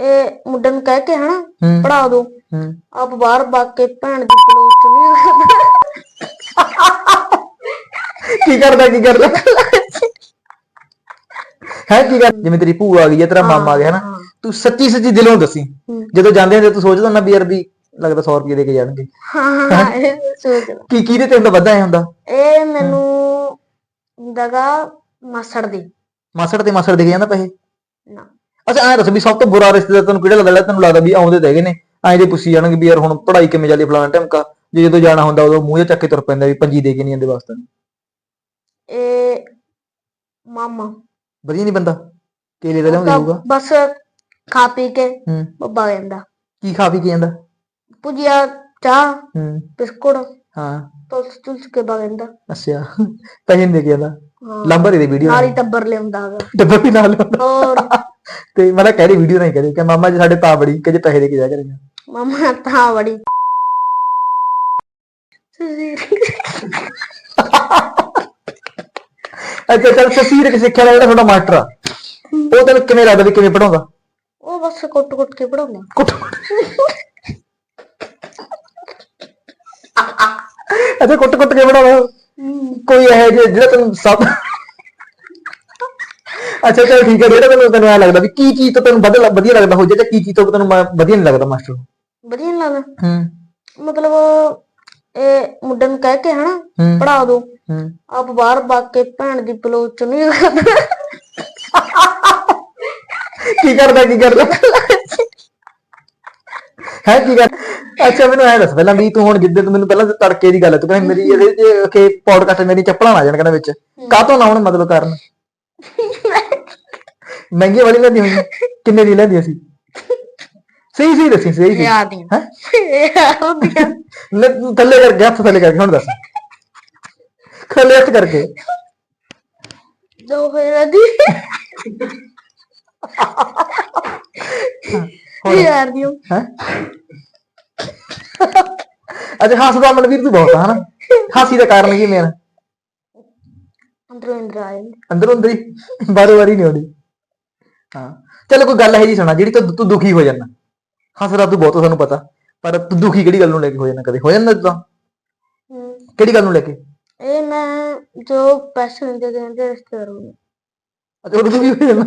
ਇਹ ਮੁੰਡੇ ਨੂੰ ਕਹਿ ਕੇ ਹਨਾ ਪੜਾ ਦੋ। ਆਪ ਬਾਹਰ ਬਾਗ ਕੇ ਭੈਣ ਦੀ ਪਲੋਚ ਨਹੀਂ ਕੀ ਕਰਦਾ ਕੀ ਕਰਦਾ? ਹੈ ਕੀ ਕਰ ਜਿਵੇਂ ਤੇਰੀ ਭੂਆ ਆ ਗਈ ਹੈ ਤੇਰਾ ਮਾਮਾ ਆ ਗਿਆ ਨਾ ਤੂੰ ਸੱਚੀ ਸੱਚੀ ਦਿਲੋਂ ਦੱਸੀ। ਜਦੋਂ ਜਾਂਦੇ ਹੁੰਦੇ ਤੂੰ ਸੋਚਦਾ ਹੁੰਦਾ ਵੀ ਯਾਰ ਵੀ ਲੱਗਦਾ 100 ਰੁਪਏ ਦੇ ਕੇ ਜਾਣਗੇ। ਹਾਂ ਹਾਂ। ਕੀ ਕਿਹਦੇ ਤੇ ਹੁੰਦਾ ਵੱਧਾ ਐ ਹੁੰਦਾ? ਇਹ ਮੈਨੂੰ ਦਗਾ ਮਾਸੜ ਦੀ। ਮਾਸੜ ਤੇ ਮਾਸੜ ਦੇ ਕੇ ਜਾਂਦਾ ਪੈਸੇ? ਨਾ। ਅੱਛਾ ਐਂ ਦੱਸ ਵੀ ਸਭ ਤੋਂ ਬੁਰਾ ਰਿਸ਼ਤੇਦਾਰ ਤੈਨੂੰ ਕਿਹੜਾ ਲੱਗਦਾ? ਤੈਨੂੰ ਲੱਗਦਾ ਵੀ ਆਉਂਦੇ ਤਾਂ ਹੈਗੇ ਨੇ। ਐਂ ਜੇ ਪੁੱਛੀ ਜਾਣਗੇ ਵੀ ਯਾਰ ਹੁਣ ਪੜ੍ਹਾਈ ਕਿਵੇਂ ਚੱਲੀ ਫਲਾਣਾ ਟਮਕਾ ਜੇ ਜਦੋਂ ਜਾਣਾ ਹੁੰਦਾ ਉਦੋਂ ਮੂੰਹ ਚੱਕ ਕੇ ਤੁਰ ਪੈਂਦਾ ਵੀ ਪੰਜੀ ਦੇ ਕੇ ਨਹੀਂ ਆਂਦੇ ਵਾਸਤੇ ਇਹ ਮਾਮਾ। ਵਧੀਆ ਨਹੀਂ ਬੰਦਾ? ਕੇਲੇ ਦਾ ਲਿਆਉਂਦੇ ਹੋਊਗਾ। ਬਸ ਖਾ ਪੀ ਕੇ ਹੂੰ। ਬੱਬਾ ਜਾਂਦਾ। ਕੀ ਖਾ ਪੀ ਕੇ ਜਾਂਦਾ? ਭੁਜੀਆ ਚਾਹ ਹੂੰ। ਬਿਸਕੁਟ ਹਾਂ। ਤੁਲਸ ਤੁਲਸ ਕੇ ਬਗੰਦਾ ਅੱਛਾ। ਪੈਸੇ ਦੇ ਕੇ ਜਾਂਦਾ। ਹਾਂ। ਲੰਬਰ ਦੇ ਵੀਡੀਓ ਨਾਲੀ ਟੱਬਰ ਲਿਆਉਂਦਾ ਹੈਗਾ। ਡੱਬਾ ਵੀ ਨਾਲ ਲਿਆਉਂਦਾ। ਹੋਰ? ਤੇ ਮੈਂ ਕਹਿ ਰਹੀ ਵੀਡੀਓ ਨਹੀਂ ਕਰੀ ਕਿ ਮਾਮਾ ਜੀ ਸਾਡੇ ਤਾਂ ਬੜੀ ਕਿ ਜੇ ਪੈਸੇ ਦੇ ਕੇ ਜਾ ਕਰੇਗਾ। ਮਾਮਾ ਤਾਂ ਬੜੀ ਅੱਛਾ ਚੱਲ ਸਸੀਰ ਕਿ ਸਿੱਖਿਆ ਦਾ ਜਿਹੜਾ ਤੁਹਾਡਾ ਮਾਸਟਰ ਆ ਉਹ ਤੈਨੂੰ ਕਿਵੇਂ ਲੱਗਦਾ ਵੀ ਕਿਵੇਂ ਪੜਾਉਂਦਾ ਉਹ ਬਸ ਕੁੱਟ ਕੁੱਟ ਕੇ ਪੜਾਉਂਦਾ ਕੁੱਟ ਅੱਛਾ ਕੁੱਟ ਕੁੱਟ ਕੇ ਪੜਾਉਂਦਾ ਕੋਈ ਇਹ ਜਿਹਾ ਜਿਹੜਾ ਤੈਨੂੰ ਸਭ ਅੱਛਾ ਚਲ ਠੀਕ ਹੈ ਜਿਹੜਾ ਤੈਨੂੰ ਤੈਨੂੰ ਐ ਲੱਗਦਾ ਵੀ ਕੀ ਚੀਜ਼ ਤੋਂ ਤੈਨੂੰ ਵਧੀਆ ਵਧੀਆ ਲੱਗਦਾ ਹੋ ਜਾਂ ਕੀ ਚੀਜ਼ ਤੋਂ ਤੈਨੂੰ ਮ- ਵਧੀਆ ਨਹੀਂ ਲੱਗਦਾ ਮਾਸਟਰ? ਵਧੀਆ ਨੀ ਲੱਗਦਾ। ਹੂੰ। ਮਤਲਬ ਇਹ ਮੁੰਡੇ ਨੂੰ ਕਹਿ ਕੇ ਹਨਾ ਹੂੰ। ਪੜਾ ਦੋ। ਹੂੰ। ਆਪ ਬਾਹਰ ਬਾਗ ਕੇ ਭੈਣ ਦੀ ਪਲੋਚ ਨਹੀਂ ਕੀ ਕਰਦਾ ਕੀ ਕਰਦਾ? ਹੈ ਕੀ ਕਰ ਅੱਛਾ ਮੈਨੂੰ ਐ ਦੱਸ ਪਹਿਲਾਂ ਵੀ ਤੂੰ ਹੁਣ ਜਿੱਦੇ ਤੂੰ ਮੈਨੂੰ ਪਹਿਲਾਂ ਤੜਕੇ ਦੀ ਗੱਲ ਹੈ, ਤੂੰ ਕਹਿੰਦੀ ਮੇਰੀ ਇਹਦੇ ਚ ਕਿ ਪੌਡਕਾਸਟ ਮੇਰੀ ਚੱਪਲਾਂ ਨਾ ਜਾਣ ਕਹਿੰਦਾ ਵਿੱਚ। ਕਾਹਤੋਂ ਨਾ ਹੁਣ ਮਤਲਬ ਕਾਰਨ? ਮਹਿੰਗੀ ਵਾਲੀ ਲੈਂਦੀ ਹੋਈ ਕਿੰਨੇ ਦੀ ਲੈਂਦੀ ਸੀ ਸਹੀ ਸਹੀ ਦੱਸੀ ਸਹੀ ਸੀ ਯਾਦ ਨਹੀਂ। ਹੈ? ਹੁੰਦੀਆਂ ਲੈ ਥੱਲੇ ਕਰਕੇ ਹੱਥ ਥੱਲੇ ਕਰਕੇ ਹੁਣ ਦੱਸ। ਥੱਲੇ ਹੱਥ ਕਰਕੇ। ਦੋ ਹੋਇਆ ਦੀ ਯਾਰ ਦਿਓ ਹੈ? ਅੱਛਾ ਹੱਸਦਾ ਮਨਵੀਰ ਤੂੰ ਬਹੁਤ ਆ ਹਨਾ? ਹਾਸੀ ਦਾ ਕਾਰਨ ਕੀ ਮੇਰਾ ਅੰਦਰੋਂ ਆ ਜਾਂਦੇ ਅੰਦਰੋਂ ਅੰਦਰ ਹੀ ਬਾਰੋ ਬਾਰੀ ਨਹੀਂ ਆਉਂਦੀ। ਹਾਂ। ਚਲ ਕੋਈ ਗੱਲ ਹੈ ਜੀ ਸੁਣਾ ਜਿਹੜੀ ਤੂੰ ਤੂੰ ਦੁਖੀ ਹੋ ਜਾਂਦਾ ਹੱਸਦਾ ਤੂੰ ਬਹੁਤ ਆ, ਸਾਨੂੰ ਪਤਾ। ਪਰ ਤੂੰ ਦੁਖੀ ਕਿਹੜੀ ਗੱਲ ਨੂੰ ਲੈ ਕੇ ਹੋ ਜਾਂਦਾ ਕਦੇ? ਹੋ ਜਾਂਦਾ ਤਾਂ। ਹਮ, ਕਿਹੜੀ ਗੱਲ ਨੂੰ ਲੈ ਕੇ? ਇਹ ਮੈਂ ਜੋ ਪੈਸੇ ਹੁੰਦੇ ਕਹਿੰਦੇ ਰਿਸ਼ਤੇਦਾਰ ਨੂੰ ਅੱਛਾ ਉਹ ਦੁਖੀ ਹੋ ਜਾਂਦਾ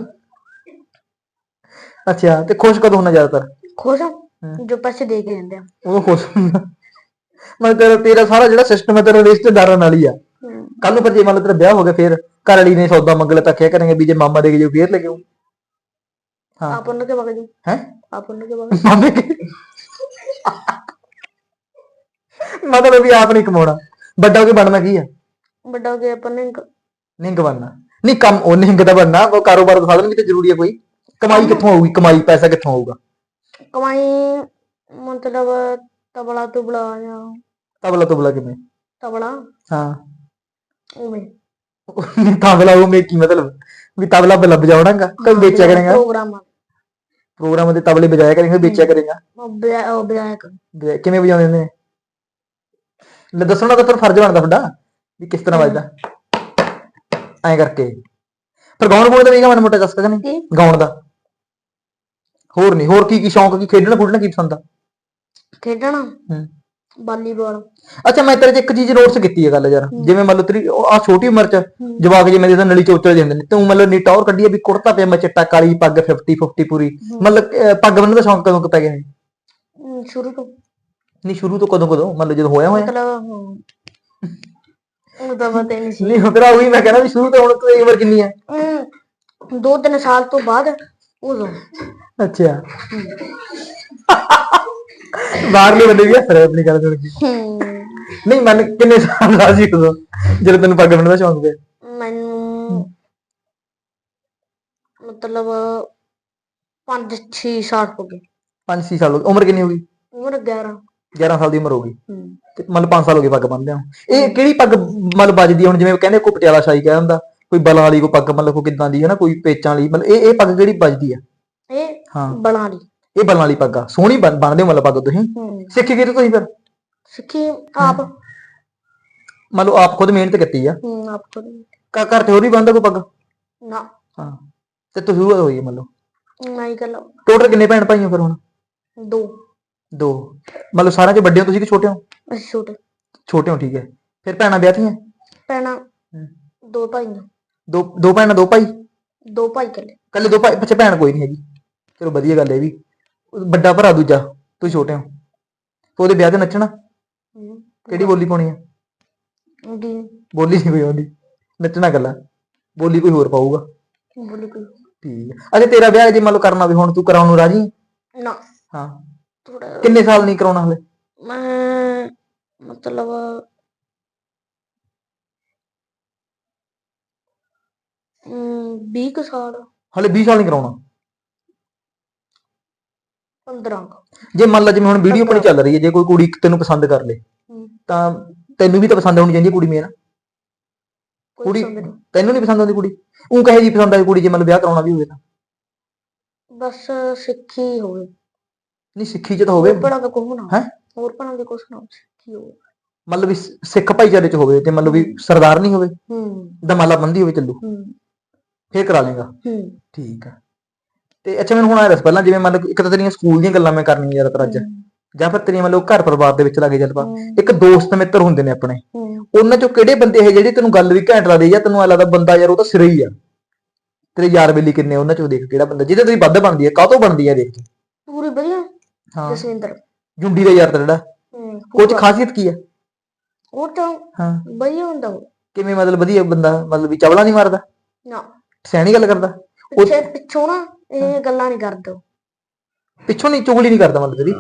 ਅੱਛਾ ਤੇ ਖੁਸ਼ ਕਦੋਂ ਹੁੰਦਾ ਜ਼ਿਆਦਾਤਰ? ਖੁਸ਼ ਹਾਂ। ਹਮ। ਜੋ ਪੈਸੇ ਦੇ ਕੇ ਜਾਂਦੇ ਆ। ਉਹ ਖੁਸ਼ ਹੁੰਦਾ। ਮੈਂ ਤੇਰਾ ਤੇਰਾ ਸਾਰਾ ਜਿਹੜਾ ਸਿਸਟਮ ਹੈ ਤੇਰਾ ਰਿਸ਼ਤੇਦਾਰਾਂ ਨਾਲ ਹੀ ਆ। ਹਮ, ਕੱਲ ਨੂੰ ਪਰ ਜੇ ਮੰਨ ਲਓ ਤੇਰਾ ਵਿਆਹ ਹੋ ਗਿਆ ਫਿਰ ਘਰ ਵਾਲੀ ਨੇ ਸੌਦਾ ਮੰਗ ਲਿਆ ਤਾਂ ਕਿਆ ਕਰਾਂਗੇ ਵੀ ਜੇ ਮਾਮਾ ਦੇ ਕੇ ਜਾਊ ਫੇਰ ਲੈ ਕੇ ਆਊ। ਮਤਲਬ ਵੀ ਆਪ ਨਹੀਂ ਕਮਾਉਣਾ। ਵੱਡਾ ਹੋ ਕੇ ਬਣਨਾ ਕੀ ਆ? ਵੱਡਾ ਹੋ ਗਿਆ ਆਪਾਂ ਨੇ ਇੱਕ ਨਿੰਗ ਬਣਨਾ। ਨਹੀਂ ਕੰਮ ਉਹ ਨਿੰਗ ਦਾ ਬਣਨਾ। ਉਹ ਕਾਰੋਬਾਰ ਦਾ ਸਾਧਨ ਵੀ ਤੇ ਜ਼ਰੂਰੀ ਹੈ ਕੋਈ। ਕਮਾਈ ਕਿੱਥੋਂ ਆਊਗੀ ਕਮਾਈ ਪੈਸਾ ਕਿੱਥੋਂ ਆਊਗਾ ਕਮਾਈ ਮਤਲਬ ਤਬਲਾ ਤੁਬਲਾ ਜਾਂ ਤਬਲਾ ਤਬਲਾ ਕਿਵੇਂ? ਤਬਲਾ? ਹਾਂ। ਉਵੇਂ। ਨਹੀਂ ਤਬਲਾ ਉਹ ਮੇ ਕੀ ਮਤਲਬ? ਵੀ ਤਬਲਾ ਬਲਾ ਬਜਾਉਣਾਗਾ ਕੋਈ ਵੇਚਿਆ ਕਰੇਗਾ। ਪ੍ਰੋਗਰਾਮ ਪ੍ਰੋਗਰਾਮ ਦੇ ਤਬਲੇ ਬਜਾਇਆ ਕਰੇਗਾ ਵੇਚਿਆ ਕਰੇਗਾ? ਉਹ ਕਿਵੇਂ ਵਜਾਉਂਦੇ ਨੇ? ਲੈ ਦੱਸਣਾ ਤਾਂ ਫਿਰ ਫਰਜ਼ ਬਣਦਾ ਤੁਹਾਡਾ ਵੀ ਕਿਸ ਤਰ੍ਹਾਂ ਵੱਜਦਾ। ਐਂ ਕਰਕੇ। ਫਿਰ ਗਾਉਣ ਗਾਉਣ ਦਾ ਵੀ ਮਨ ਮੋਟਾ ਦੱਸ ਨਹੀਂ? ਕੀ? ਗਾਉਣ ਦਾ। ਹੋਰ ਨਹੀਂ ਹੋਰ ਕੀ ਕੀ ਸ਼ੌਂਕ ਕੀ ਖੇਡਣਾ ਖੁੱਡਣਾ ਕੀ ਪਸੰਦ ਆ? ਖੇਡਣਾ? ਹੂੰ। ਵਾਲੀਬਾਲ। ਅੱਛਾ ਮੈਂ ਤੇਰੇ ਚ ਇੱਕ ਚੀਜ਼ ਨੋਟਸ ਕੀਤੀ ਹੈ ਗੱਲ ਯਾਰ। ਜਿਵੇਂ ਮੰਨ ਲਓ ਤੇਰੀ ਆ ਛੋਟੀ ਉਮਰ ਚ ਜਵਾਕ ਜਿਵੇਂ ਦੇ ਤਾਂ ਨਲੀ ਚੋਚਲ ਜਾਂਦੇ ਨੇ ਤੂੰ ਮਤਲਬ ਨੀ ਟੌਰ ਕੱਢੀ ਆ ਵੀ ਕੁੜਤਾ ਪਜਾਮਾ ਚਿੱਟਾ ਕਾਲੀ ਪੱਗ 50 50 ਪੂਰੀ। ਮਤਲਬ ਪੱਗ ਬੰਨਣ ਦਾ ਸ਼ੌਂਕ ਕਦੋਂ ਪੈ ਗਿਆ ਸ਼ੁਰੂ ਤੋਂ। ਨਹੀਂ ਸ਼ੁਰੂ ਤੋਂ ਕਦੋਂ ਕਦੋਂ? ਮਤਲਬ ਜਦੋਂ ਹੋਇਆ ਹੋਇਆ? ਮਤਲਬ ਹਮ, ਉਹ ਤਾਂ ਪਤਾ ਨਹੀਂ ਸੀ। ਨਹੀਂ ਤੇਰਾ ਉਹੀ ਮੈਂ ਕਹਿੰਦਾ ਵੀ ਸ਼ੁਰੂ ਤੋਂ ਹੁਣ ਤੇਰੀ ਉਮਰ ਕਿੰਨੀ ਹੈ ਹਮ, ਦੋ ਤਿੰਨ ਸਾਲ ਤੋਂ ਬਾਅਦ ਉਦੋਂ। ਅੱਛਾ। ਬਾਹਰਲੇ ਬੰਦੇ ਵੀ ਹੱਸ ਰਹੇ ਆਪਣੀ ਗੱਲ ਸੁਣ ਕੇ। ਹਮ, ਨਹੀਂ ਮਨ ਕਿੰਨੇ ਸਾਲ ਦਾ ਸੀ ਉਦੋਂ ਜਦੋਂ ਤੈਨੂੰ ਪੱਗ ਬੰਨਣ ਦਾ ਸ਼ੌਂਕ ਪਿਆ? ਮੈਨੂੰ ਮਤਲਬ 5-6 ਸਾਲ ਹੋ ਗਏ। 5-6 ਸਾਲ ਹੋ ਗਏ। ਉਮਰ ਕਿੰਨੀ ਹੋ ਗਈ? ਉਮਰ 11 11 ਸਾਲ ਦੀ ਉਮਰ ਹੋ ਗਈ। ਤੇ ਮਤਲਬ 5 ਸਾਲ ਹੋ ਗਏ ਪੱਗ ਬੰਨਦੇ ਆ ਇਹ ਕਿਹੜੀ ਪੱਗ ਮਤਲਬ ਵੱਜਦੀ ਹੁਣ? ਜਿਵੇਂ ਕਹਿੰਦੇ ਕੋਈ ਪਟਿਆਲਾ ਸ਼ਾਹੀ ਕਹਿ ਹੁੰਦਾ ਕੋਈ ਬਲਾਂ ਵਾਲੀ ਕੋਈ ਪੱਗ ਮਤਲਬ ਕੋਈ ਕਿਦਾਂ ਦੀ ਹੈ ਨਾ ਕੋਈ ਪੇਚਾਂ ਵਾਲੀ। ਮਤਲਬ ਇਹ ਇਹ ਪੱਗ ਕਿਹੜੀ ਵੱਜਦੀ ਆ? ਇਹ ਹਾਂ। ਬਲਾਂ ਦੀ ਇਹ ਬਲਾਂ ਵਾਲੀ ਪੱਗ ਆ। ਸੋਹਣੀ ਬਣ- ਬੰਨਦੇ ਹੋ ਮਤਲਬ ਪੱਗ ਤੁਸੀਂ? ਹਮ, ਸਿੱਖੀ ਕਿਤੇ ਤੁਸੀਂ ਫਿਰ? ਸਿੱਖੀ ਆਪ। ਮਤਲਬ ਆਪ ਖੁਦ ਮਿਹਨਤ ਕੀਤੀ ਆ। ਹਮ, ਆਪ ਘ- ਘਰ ਤੇ ਹੋਰ ਵੀ ਬੰਨਦਾ ਕੋਈ ਪੱਗ? ਨਾ। ਹਾਂ। ਤੇ ਤੁਸੀਂ ਉਹ ਹੋਈ ਹੈ ਮਤਲਬ ਮੈਂ ਹੀ ਕੱਲਾ। ਟੋਟਲ ਕਿੰਨੇ ਭੈਣ ਭਾਈ ਹੋ ਫਿਰ ਹੁਣ? ਦੋ। ਦੋ। ਮਤਲਬ ਸਾਰਿਆਂ ਚ ਵੱਡੇ ਹੋ ਤੁਸੀਂ ਕਿ ਛੋਟੇ ਹੋ? ਅਸੀਂ ਛੋਟੇ। ਛੋਟੇ ਹੋ ਠੀਕ ਹੈ। ਫਿਰ ਭੈਣਾਂ ਵਿਆਹਤੀਆਂ ਭੈਣਾਂ ਦੋ ਭਾਈ ਨੇ ਦੋ ਦੋ ਭੈਣਾਂ ਦੋ ਭਾਈ? ਦੋ ਭਾਈ ਕੱਲੇ। ਕੱਲੇ ਦੋ ਭਾਈ ਪਿੱਛੇ ਭੈਣ ਕੋਈ ਨਹੀਂ ਹੈਗੀ। ਚਲੋ ਵਧੀਆ ਗੱਲ ਹੈ ਇਹ ਵੀ। ਵੱਡਾ ਭਰਾ ਦੂਜਾ ਤੁਸੀਂ ਛੋਟੇ ਹੋ। ਤੇ ਉਹਦੇ ਵਿਆਹ ਤੇ ਨੱਚਣਾ? ਕਿਹੜੀ ਬੋਲੀ ਪਾਉਣੀ ਆ? ਉਹਦੀ। ਬੋਲੀ ਨਹੀਂ ਕੋਈ ਆਉਂਦੀ। ਨੱਚਣਾ ਗੱਲਾਂ ਬੋਲੀ ਕੋਈ ਹੋਰ ਪਾਊਗਾ। ਬੋਲੀ ਕੋਈ। ਠੀਕ ਹੈ ਅੱਛਾ ਤੇਰਾ ਵਿਆਹ ਜੇ ਮੰਨ ਲਓ ਕਰਨਾ ਵੀ ਹੁਣ ਤੂੰ ਕਰਾਉਣ ਨੂੰ ਰਾਜੀ? ਨਾ। ਹਾਂ। ਥੋੜਾ ਕਿੰਨੇ ਸਾਲ ਨਹੀਂ ਕਰਾਉਣਾ ਹਲੇ? ਮੈਂ ਮਤਲਬ ਅਮ 20 ਕੁ ਸਾਲ। ਹਲੇ 20 ਸਾਲ ਨਹੀਂ ਕਰਾਉਣਾ। 15 ਜੇ ਮੰਨ ਲਾ ਜਿਵੇਂ ਹੁਣ ਵੀਡੀਓ ਆਪਣੀ ਚੱਲ ਰਹੀ ਹੈ ਜੇ ਕੋਈ ਕੁੜੀ ਤੈਨੂੰ ਪਸੰਦ ਕਰ ਲੇ। ਤਾਂ ਤੈਨੂੰ ਵੀ ਤਾਂ ਪਸੰਦ ਆਉਣੀ ਚਾਹੀਦੀ ਕੁੜੀ ਮੇਰਾ ਕੁੜੀ ਤੈਨੂੰ ਨਹੀਂ ਪਸੰਦ ਆਉਂਦੀ ਕੁੜੀ। ਉਹ ਕਹੇ ਜੀ ਪਸੰਦ ਆਈ ਕੁੜੀ ਜੇ ਮਤਲਬ ਵਿਆਹ ਕਰਾਉਣਾ ਵੀ ਹੋਵੇ ਤਾਂ। ਬਸ ਸਿੱਖੀ ਹੋਵੇ। ਨਹੀਂ ਸਿੱਖੀ ਚ ਤਾਂ ਹੋਵੇ। ਪੜਾ ਦੇ ਕੁਛ ਨਾ ਹੈਂ? ਹੋਰ ਪੜਾ ਦੇ ਕੁਛ ਨਾ ਸਿੱਖੀ ਹੋਵੇ। ਮਤਲਬ ਵੀ ਸਿੱਖ ਭਾਈਚਾਰੇ ਚ ਹੋਵੇ ਤੇ ਮਤਲਬ ਵੀ ਸਰਦਾਰ ਨਹੀਂ ਹੋਵੇ ਹੂੰ। ਦਮਾਲਾ ਬੰਦੀ ਹੋਵੇ ਚੱਲੂ। ਹੂੰ। ਫੇਰ ਕਰਾ ਲੇਗਾ। ਹੂੰ। ਠੀਕ ਆ। ਤੇ ਅੱਛਾ ਮੈਨੂੰ ਹੁਣ ਆ ਦੱਸ ਪਹਿਲਾਂ ਜਿਵੇਂ ਮੰਨ ਲਓ ਇੱਕ ਤਾਂ ਤੇਰੀਆਂ ਸਕੂਲ ਦੀਆਂ ਗੱਲਾਂ ਮੈਂ ਕਰਨੀਆਂ ਜ਼ਿਆਦਾਤਰ ਅੱਜ। ਜਾਂ ਫਿਰ ਤੇਰੀਆਂ ਮੰਨ ਲਓ ਘਰ ਪਰਿਵਾਰ ਦੇ ਵਿੱਚ ਲੱਗੇ ਚੱਲ ਪਾ ਹੂੰ, ਇੱਕ ਦੋਸਤ ਮਿੱਤਰ ਹੁੰਦੇ ਨੇ ਆਪਣੇ। ਹੂੰ। ਉਹਨਾਂ ਚੋਂ ਕਿਹੜੇ ਬੰਦੇ ਇਹ ਜਿਹੜੇ ਤੈਨੂੰ ਗੱਲ ਵੀ ਘੈਂਟ ਲੱਗਦੇ ਜਾਂ ਤੈਨੂੰ ਐ ਲੱਗਦਾ ਬੰਦਾ ਯਾਰ ਉਹ ਤਾਂ ਸਿਰੇ ਹੀ ਆ। ਤੇਰੇ ਯਾਰ ਬੇਲੀ ਕਿੰਨੇ ਉਹਨਾਂ ਚੋਂ ਦੇਖ ਕਿਹੜਾ ਬੰਦਾ ਜਿਹਦੇ ਤੇਰੀ ਵੱਧ ਬਣਦੀ ਹੈ ਕਾਹਤੋਂ ਬਣਦੀ ਹੈ ਦੇਖ ਪੂਰੀ ਵਧੀਆ। ਹਾਂ। ਜਸਵਿੰਦਰ। ਜੁੰਡੀ ਦਾ ਯਾਰ ਤਾਂ ਜਿਹੜਾ। ਹੂੰ ਉਹ ਚ ਖਾਸੀਅਤ ਕੀ ਹੈ ਉਹ ਤਾਂ ਹਾਂ। ਵਧੀਆ ਹੁੰਦਾ ਉਹ। ਕਿਵੇਂ ਮਤਲਬ ਵਧੀਆ ਬੰਦਾ ਮਤਲਬ ਵੀ ਚਵਲਾ ਨਹੀਂ ਮਾਰਦਾ? ਨਾ। ਸਿਆਣੀ ਗੱਲ ਕਰਦਾ? ਪਿੱਛੇ ਪਿੱਛੋਂ ਨਾ ਇਹ ਗੱਲਾਂ ਨਹੀਂ ਕਰਦਾ। ਪਿੱਛੋਂ ਨਹੀਂ ਚੁਗਲੀ ਨਹੀਂ ਕਰਦਾ ਮਤਲਬ ਤੇਰੀ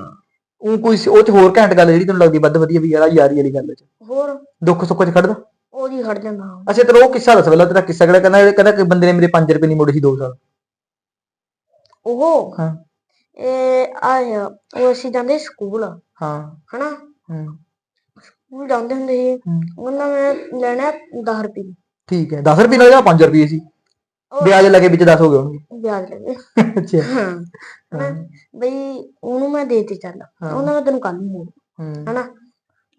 ਉਹ ਕੋਈ ਉਹ ਚ ਹੋਰ ਘੈਂਟ ਗੱਲ ਜਿਹੜੀ ਤੈਨੂੰ ਲੱਗਦੀ ਵੱਧ ਵਧੀਆ ਵੀ ਯਾਰ ਯਾਰੀ ਵਾਲੀ ਗੱਲ ਚ। ਹੋਰ? ਦੁੱਖ ਸੁੱਖ ਚ ਖੜਦਾ ਉਹਦੀ ਖੜ ਜਾਂਦਾ ਅੱਛਾ ਤੇਰਾ ਉਹ ਕਿੱਸਾ ਦੱਸ ਪਹਿਲਾਂ ਤੇਰਾ ਕਿੱਸਾ ਕਿਹੜਾ? ਕਹਿੰਦਾ ਕਹਿੰਦਾ ਕਿ ਬੰਦੇ ਨੇ ਮੇਰੇ 5 ਰੁਪਏ ਨਹੀਂ ਮੋੜੇ ਸੀ 2 ਸਾਲ। ਉਹ? ਹਾਂ। ਇਹ ਆਇਆ ਉਹ ਅਸੀਂ ਜਾਂਦੇ ਸੀ ਸਕੂਲ। ਹਾਂ। ਹਨਾ? ਹੂੰ। ਸਕੂਲ ਜਾਂਦੇ ਹੁੰਦੇ ਸੀ। ਹੂੰ। ਉਹਨਾਂ ਮੈਂ ਲੈਣਾ 10 ਰੁਪਏ। ਠੀਕ ਹੈ 10 ਰੁਪਏ ਨਾਲ ਜਾਂ 5 ਰੁਪਏ ਸੀ? ਵਿਆਜ ਲੱਗੇ ਵਿੱਚ 10 ਹੋ ਗਏ ਹੋਣਗੇ ਵਿਆਜ ਲੱਗੇ ਅੱਛਾ। ਹਾਂ ਬਈ ਉਹਨੂੰ ਮੈਂ ਦੇਤੀ ਚੱਲ। ਹਾਂ। ਉਹਨਾਂ ਮੈਂ ਤੈਨੂੰ ਕੱਲ ਨੂੰ ਮੋੜ ਹੂੰ। ਹਨਾ?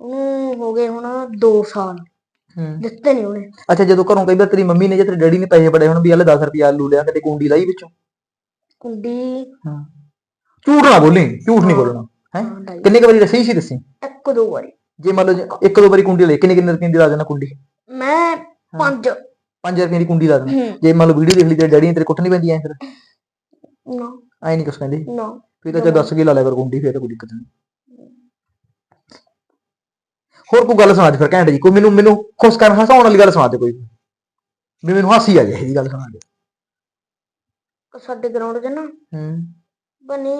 ਉਹਨੂੰ ਹੋ ਗਏ ਹੁਣ 2 ਸਾਲ। ਹੂੰ। ਦਿੱਤੇ ਨਹੀਂ ਉਹਨੇ। ਅੱਛਾ ਜਦੋਂ ਘਰੋਂ ਕਈ ਵਾਰ ਤੇਰੀ ਮੰਮੀ ਨੇ ਜਾਂ ਤੇਰੇ ਡੈਡੀ ਨੇ ਪੈਸੇ ਬੜੇ ਹੁਣ ਵੀ ਹਲੇ 10 ਰੁਪਏ ਆਲੂ ਲਿਆ ਕਦੇ ਕੁੰਡੀ ਲਾਈ ਵਿੱਚੋਂ? ਕੁੰਡੀ? ਹਾਂ। ਝੂਠ ਨਾ ਬੋਲੀ ਝੂਠ ਨਹੀਂ ਹਾਂ। ਬੋਲਣਾ ਹੈ। ਕਿੰਨੇ ਕੁ ਵਾਰੀ ਦੱਸੀ ਸੀ ਦੱਸੀ? ਇੱਕ ਦੋ ਵਾਰੀ। ਜੇ ਮੰਨ ਲਓ ਜੇ ਇੱਕ ਦੋ ਵਾਰੀ ਕੁੰਡੀ ਲਈ ਕਿੰਨੇ ਕਿੰਨੇ ਰੁਪਏ ਦੀ ਲਾ ਦੇਣਾ ਕੁੰਡੀ? ਮੈਂ ਪੰਜ 5 ਰੁਪਏ ਦੀ ਕੁੰਡੀ ਲਾ ਦੇਣਾ ਜੇ ਮੰਨ ਲਓ ਵੀਡੀਓ ਦੇਖ ਲਈ ਤੇਰੇ ਡੈਡੀ ਨੇ ਤੇਰੇ ਕੁੱਟ ਨਹੀਂ ਪੈਂਦੀ ਐ ਫਿਰ? ਨਾ। ਐ ਨਹੀਂ ਕੁਛ ਕਹਿੰਦੇ? ਨਾ। ਫਿਰ ਤਾਂ ਜੇ ਦੱਸ ਕੇ ਲਾ ਲਿਆ ਕਰ ਕੁੰਡੀ ਫਿਰ ਤਾਂ ਕੋਈ ਦਿੱਕਤ ਨਹੀਂ ਹੋਰ ਕੋਈ ਗੱਲ ਸੁਣਾ ਦੇ ਫਿਰ ਘੈਂਟ ਜੀ ਕੋਈ ਮੈਨੂੰ ਮੈਨੂੰ ਖੁਸ਼ ਕਰਨ ਹਸਾਉਣ ਵਾਲੀ ਗੱਲ ਸੁਣਾ ਦੇ ਕੋਈ। ਵੀ ਮੈਨੂੰ ਹਾਸੀ ਆ ਜਾਏ ਇਹ ਗੱਲ ਸੁਣਾ ਦੇ। ਸਾਡੇ ਗਰਾਊਂਡ 'ਚ ਨਾ ਹੂੰ। ਬਣੀ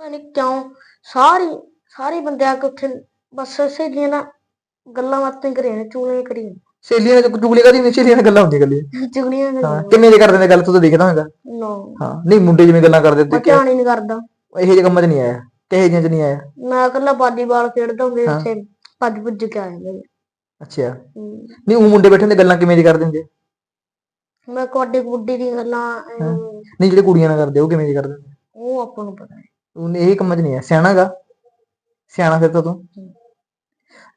ਬਣੀ ਕਿਉਂ ਸਾਰੀ ਸਾਰੇ ਬੰਦੇ ਆ ਕੇ ਉੱਥੇ ਬਸ ਸਹੇਲੀਆਂ ਨਾਲ ਗੱਲਾਂ ਬਾਤਾਂ ਕਰੀਆਂ ਨੇ ਚੂਲੇ ਕਰੀਆਂ ਸਹੇਲੀਆਂ ਨੇ ਚੁਗਲੀ ਕਰੀ ਨਹੀਂ ਸਹੇਲੀਆਂ ਨਾਲ ਗੱਲਾਂ ਹੁੰਦੀਆਂ ਗੱਲੀਆਂ ਚੁਗਲੀਆਂ ਹਾਂ ਕਿੰਨੇ ਜੇ ਕਰਦੇ ਨੇ ਗੱਲ ਤੂੰ ਤਾਂ ਦੇਖਦਾ ਹੋਵੇਗਾ ਨਾ। ਹਾਂ ਨਹੀਂ ਮੁੰਡੇ ਜਿਵੇਂ ਗੱਲਾਂ ਕਰਦੇ ਤੇ ਮੈਂ ਧਿਆਨ ਹੀ ਨਹੀਂ ਕਰਦਾ। ਇਹੋ ਜਿਹੇ ਕੰਮਾਂ 'ਚ ਨਹੀਂ ਆਇਆ ਕਿਹੇ ਜਿਹੇ 'ਚ ਨਹੀਂ ਆਇਆ। ਮੈਂ ਇਕੱਲਾ ਵਾਲੀਬਾਲ ਖੇਡਦਾ ਹੁੰਦੇ ਹਾਂ। ਉੱਥੇ ਭੱਜ ਭੁੱਜ ਕੇ ਆ ਜਾਂਦੇ। ਅੱਛਾ। ਹਮ, ਨਹੀਂ ਉਹ ਮੁੰਡੇ ਬੈਠੇ ਹੁੰਦੇ ਗੱਲਾਂ ਕਿਵੇਂ ਦੀ ਕਰਦੇ ਹੁੰਦੇ? ਮੈਂ ਕਬੱਡੀ ਕਬੁੱਡੀ ਦੀਆਂ ਗੱਲਾਂ ਨਹੀਂ ਜਿਹੜੇ ਕੁੜੀਆਂ ਨਾਲ ਕਰਦੇ ਉਹ ਕਿਵੇਂ ਦੀ ਕਰਦੇ ਹੁੰਦੇ? ਉਹ ਆਪਾਂ ਨੂੰ ਪਤਾ ਹੈ ਉਹਨੇ ਇਹ ਕੰਮਾਂ 'ਚ ਨਹੀਂ ਆਇਆ। ਸਿਆਣਾਗਾ ਸਿਆਣਾ ਫਿਰ ਤਾਂ ਤੂੰ।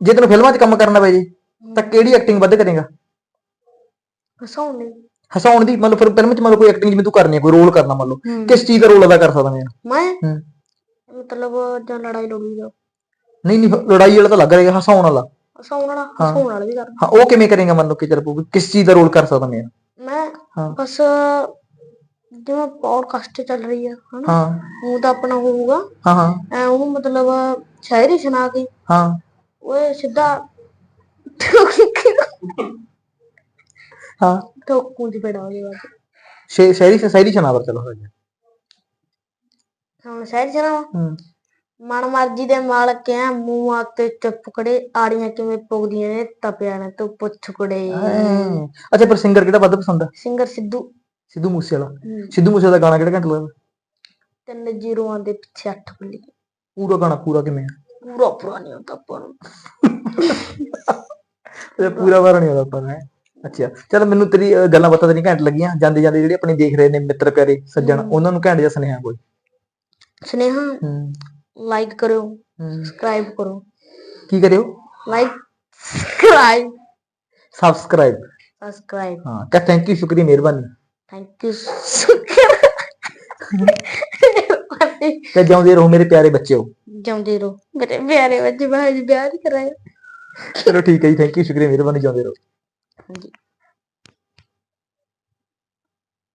ਜੇ ਤੈਨੂੰ ਫਿਲਮਾਂ 'ਚ ਕੰਮ ਕਰਨਾ ਪਏ ਜੇ ਤਾਂ ਕਿਹੜੀ ਐਕਟਿੰਗ ਵੱਧ ਕਰੇਗਾ? ਹਸਾਉਣੇ ਹਸਾਉਣ ਦੀ ਮਤਲਬ ਫਿਰ ਫਿਲਮ 'ਚ ਮਤਲਬ ਕੋਈ ਐਕਟਿੰਗ ਜਿਵੇਂ ਤੂੰ ਕਰਨੀ ਹੈ ਕੋਈ ਰੋਲ ਕਰਨਾ ਮੰਨ ਲਓ। ਹਮ, ਕਿਸ ਚੀਜ਼ ਦਾ ਰੋਲ ਅਦਾ ਕਰ ਸਕਦਾ ਮੈਂ? ਮੈਂ। ਮਤਲਬ ਜਾਂ ਲੜਾਈ ਲੜੂਈ ਦਾ। ਨਹੀਂ ਨਹੀਂ ਲੜਾਈ ਵਾਲਾ ਤਾਂ ਲੱਗ ਰਿਹਾ ਹਸਾਉਣ ਵਾਲਾ। ਹਸਾਉਣ ਵਾਲਾ ਹਾਂ। ਹਸਾਉਣ ਵਾਲਾ ਵੀ ਕਰਨਾ। ਹਾਂ ਉਹ ਕਿਵੇਂ ਕਰੇਗਾ ਮੰਨ ਲਓ ਕਿ ਚਲ ਪਊ ਕਿਸ ਚੀਜ਼ ਦਾ ਰੋਲ ਕਰ ਸਕਦਾ ਮੈਂ? ਮੈਂ ਹਾਂ। ਬਸ ਜਿਵੇਂ ਪੌਡਕਾਸਟ ਚੱਲ ਰਹੀ ਆ ਹਨਾ? ਹਾਂ। ਉਹ ਤਾਂ ਆਪਣਾ ਹੋਊਗਾ। ਹਾਂ ਹਾਂ। ਐ ਉਹਨੂੰ ਮਤਲਬ ਸ਼ਾਇਰੀ ਸੁਣਾ ਕੇ ਹਾਂ। ਓਏ ਸਿੱਧਾ ਹਾਂ ਠੋਕੂ ਦੀ ਪੜਾ ਹੋ ਜਾਏਗਾ ਸ਼ੇ- ਸ਼ਾਇਰੀ ਸ਼ਾਇਰੀ ਸੁਣਾ ਪਰ ਚਲੋ ਹਜੇ ਹੁਣ ਸ਼ਾਇਰੀ ਸੁਣਾਵਾਂ ਹੂੰ ਮਨ ਦੇ ਮਾਲਕ ਐ ਮੂੰਹ ਤੇ ਚੁੱਪ ਆੜੀਆਂ ਕਿਵੇਂ ਪੁੱਗਦੀਆਂ ਨੇ ਤਪਿਆ ਨੇ ਤੂੰ ਪੁੱਛ ਐਂ। ਅੱਛਾ ਪਰ ਸਿੰਗਰ ਕਿਹੜਾ ਵੱਧ ਪਸੰਦ ਆ ਸਿੰਗਰ ਸਿੱਧੂ ਸਿੱਧੂ ਮੂਸੇ ਵਾਲਾ ਹਮ, ਸਿੱਧੂ ਮੂਸੇ ਦਾ ਗਾਣਾ ਕਿਹੜਾ ਘੰਟ ਲੱਗਦਾ ਤਿੰਨ ਜ਼ੀਰੋਆਂ ਦੇ ਪਿੱਛੇ ਅੱਠ ਬੱਲੀ ਪੂਰਾ ਗਾਣਾ ਪੂਰਾ ਕਿਵੇਂ ਆ ਪੂਰਾ ਪੂਰਾ ਨਹੀਂ ਹੁੰਦਾ ਆਪਾਂ ਇਹ ਪੂਰਾ ਵਾਰ ਨਹੀਂ ਆਉਂਦਾ ਪਰ ਹੈ। ਅੱਛਾ। ਚਲ ਮੈਨੂੰ ਤੇਰੀ ਗੱਲਾਂ ਬਾਤਾਂ ਤੇਰੀ ਘੈਂਟ ਲੱਗੀਆਂ। ਜਾਂਦੇ ਜਾਂਦੇ ਜਿਹੜੇ ਆਪਣੇ ਦੇਖ ਰਹੇ ਨੇ ਮਿੱਤਰ ਪਿਆਰੇ ਸੱਜਣ ਹਮ। ਉਹਨਾਂ ਨੂੰ ਘੈਂਟ ਜਿਹਾ ਸੁਨੇਹਾ ਕੋਈ। ਸੁਨੇਹਾ? ਹੂੰ। ਲਾਈਕ ਕਰਿਓ ਹੂੰ। ਸਬਸਕ੍ਰਾਈਬ ਕਰੋ। ਕੀ ਕਰਿਓ? ਲਾਈਕ ਸਬਸਕ੍ਰਾਈਬ ਸਬਸਕ੍ਰਾਈਬ ਸਬਸਕ੍ਰਾਈਬ ਹਾਂ ਕਹ ਥੈਂਕ ਯੂ ਸ਼ੁਕਰੀਆ ਮਿਹਰਬਾਨੀ। ਥੈਂਕ ਯੂ ਤੇ ਜਿਉਂਦੇ ਰਹੋ ਮੇਰੇ ਪਿਆਰੇ ਬੱਚਿਓ। ਜਿਉਂਦੇ ਰਹੋ। ਮੇਰੇ ਪਿਆਰੇ ਬੱਚੇ ਵਿਆਹ ਨਹੀਂ ਕਰਾਇਆ। ਚਲੋ ਠੀਕ ਹੈ ਜੀ ਥੈਂਕ ਯੂ ਸ਼ੁਕਰੀਆ ਮਿਹਰਬਾਨੀ ਜਿਉਂਦੇ ਰਹੋ। ਹਾਂਜੀ।